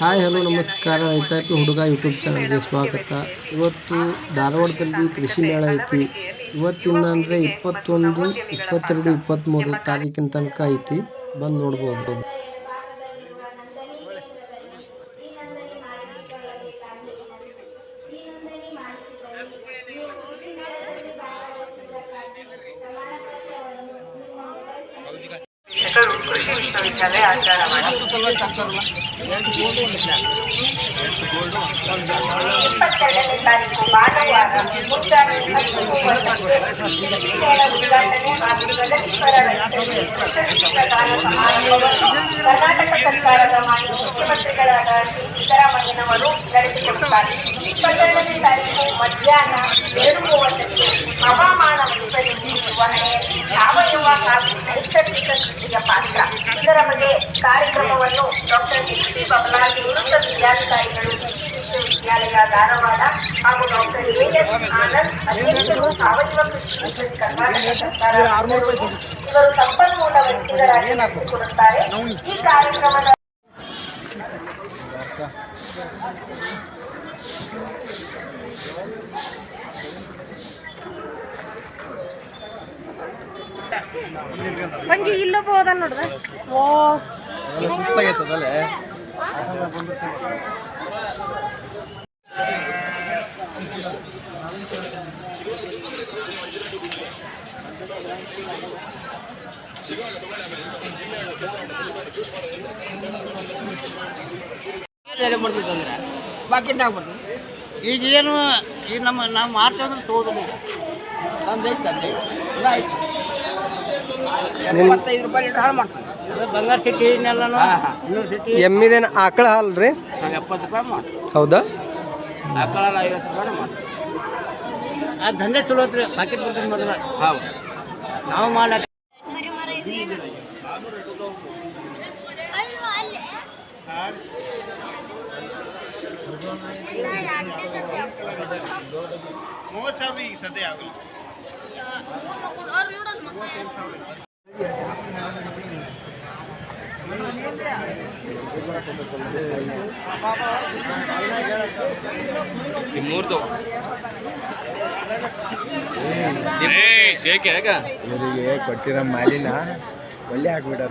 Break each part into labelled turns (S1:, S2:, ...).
S1: Hi, hello, ನಮಸ್ಕಾರ. ರೈತಾಪಿ ಹುಡುಗ ಯೂಟ್ಯೂಬ್ ಚಾನಲ್ಗೆ ಸ್ವಾಗತ. ಇವತ್ತು ಧಾರವಾಡದಲ್ಲಿ ಕೃಷಿ ಮೇಳ ಐತಿ. ಇವತ್ತಿಂದ ಅಂದರೆ ಇಪ್ಪತ್ತೊಂದು, ಇಪ್ಪತ್ತೆರಡು ಇಪ್ಪತ್ತ್ಮೂರು ತಾರೀಕಿನ ತನಕ ಐತಿ. ಬಂದು ನೋಡ್ಬೋದು.
S2: ಕೃಷಿ ವಿಶ್ವವಿದ್ಯಾಲಯ ಆಚಾರವಾಡಿ ಇಪ್ಪತ್ತೆರಡನೇ ತಾರೀಕು ಭಾನುವಾರ ಮುಂಜಾನೆ ಹತ್ತು ಮೂವತ್ತಕ್ಕೆ ಕೃಷಿ ಮೇಳ ಉದ್ಘಾಟನೆ ಹಾಗೂ ಪ್ರಗತಿಪರ ರೈತರಿಗೆ ಯಶಸ್ವಿಗಾರಕ ಆಯೋಗವನ್ನು ಕರ್ನಾಟಕ ಸರ್ಕಾರದ ಮಾನ್ಯ ಮುಖ್ಯಮಂತ್ರಿಗಳಾದ ಶ್ರೀ ಸಿದ್ದರಾಮಯ್ಯನವರು ನಡೆಸಿಕೊಡುತ್ತಾರೆ ಇಪ್ಪತ್ತೆರಡನೇ ತಾರೀಕು ಬಬಲಾದಿ ನಿವೃತ್ತ ಜಿಲ್ಲಾಧಿಕಾರಿಗಳು ಕೃಷಿ ವಿಶ್ವವಿದ್ಯಾಲಯ ಧಾರವಾಡ ಹಾಗೂ ಡಾಕ್ಟರ್ ಎ ಎಸ್ ಆನಂದ್ ಅಧ್ಯಕ್ಷರು ಸಾವಯವ ಕೃಷಿ ಮಿಷನ್ ಕರ್ನಾಟಕ ಸರ್ಕಾರ ಇವರು ಸಂಪನ್ಮೂಲ ವ್ಯಕ್ತಿಗಳಾಗಿ ನಡೆಸಿಕೊಡುತ್ತಾರೆ ಈ ಕಾರ್ಯಕ್ರಮದ
S3: ಇಲ್ಲೊಬ್ಬ ಹೋದ ನೋಡ್ದ. ಓ.
S4: ಬರ್ತಿತ್ತಂದ್ರೆ ಬಾಕಿ ಬರ್ತೀವಿ ಈಗ ಏನು ಈಗ ನಮ್ಮ ನಾವು ಮಾರ್ಚಂದ್ರೆ ತೋದ್ರು ನಮ್ದು ಐತೆ ತಂದೆ ಇಲ್ಲ ಐತಿ ಎಪ್ಪತ್ತೈದು ರೂಪಾಯಿ ಲೀಟ್ರ್ ಹಾಳು ಮಾಡ್ತಾನೆ ಅದು ಬಂಗಾರ ಸಿಟಿ
S1: ಎಮ್ಮಿದೇನು ಆಕಳ ಹಾಲ್ ರೀ
S4: ನಾವು ಎಪ್ಪತ್ತು ರೂಪಾಯಿ
S1: ಹೌದಾ?
S4: ಆಕಳ ಐವತ್ತು ರೂಪಾಯಿ ಆ ದಂಧೆ ಚಲೋ ಐತ್ರಿ ಪಾಕೆಟ್ ಬರ್ತದೆ ಮೊದಲ. ಹೌದು. ನಾವು ಮಾಡಕ್ಕೆ
S5: ಮೂವತ್ತು ಸಾವಿರ ಈಗ ಸದ್ಯ ಆಗಲ್ಲ
S6: ಇವರಿಗೆ ಕೊಟ್ಟಿರೋ ಮಾಲಿನ ಒಳ್ಳೆ ಹಾಕ್ಬಿಟ್ಟಾರ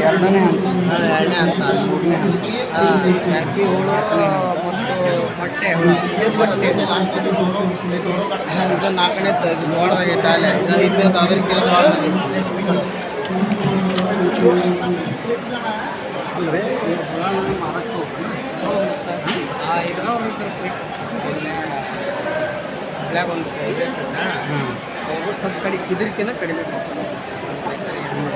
S4: ಎರಡನೇ ಹಂತ ಎರಡನೇ ಹಂತ ಮೂರನೇ ಹಂತ ಚಾಕಿ ಹುಳು ಮತ್ತು ಮೊಟ್ಟೆ ಹುಳು ಮೊಟ್ಟೆ ಇದು ನಾಲ್ಕನೇ ಇದು ದೊಡ್ಡದಾಗೈತೆ ಅಲ್ಲೇ ಇದು ಐದನೇ ಅದಕ್ಕಿಂತ ದೊಡ್ಡದಾಗೈತೆ ಅಲ್ರಿ ಮಾರಕ್ಕೆ ಇದ್ರೆ ಬ್ಲ್ಯಾಕ್ ಒಂದು ಸ್ವಲ್ಪ ಕಡಿಮೆ ಇದಕ್ಕಿಂತ ಕಡಿಮೆ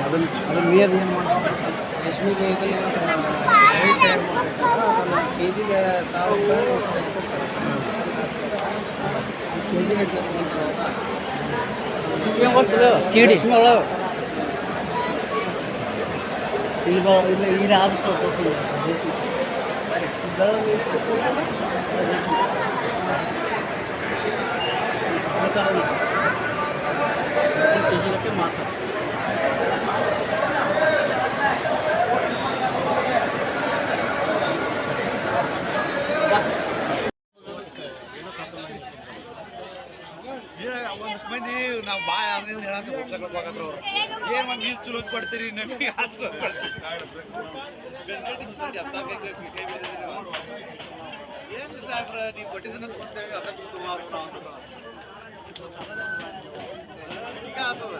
S4: ಅದನ್ನ ಏನು ಮಾಡ್ತಾರೆ ರೇಷ್ಮೆ ಕೆ ಜಿಗೆ ಸಾವಿರ ರೂಪಾಯಿ ಕೆ ಜಿಗೆ ಏನು ಗೊತ್ತಿಲ್ಲ ಇಲ್ಲಿ ಇಲ್ಲಿ ಆದ dano e
S5: tudo. ಮಂದಿ ನಾವು ಬಾ ಯಾರ್ದಿಂದ ಹೇಳಂತ ಹೋಗ್ಸಕ್ಕೆ ಹೋಗತ್ರ ಅವ್ರು. ಏನು ಒಂದು ನೀರು ಚಲೋ ಕೊಡ್ತೀರಿ, ನಮಗೆ ಆ ಚಲೋ ಕೊಡ್ತೀರಿ. ಏನು ಸಾಹೇಬ್ರ, ನೀವು ಕೊಟ್ಟಿದ್ದನ್ನ ಕೊಡ್ತೇವೆ ಸುಮಾರು ನಾವು ಈಗ ಆಗ್ತದ.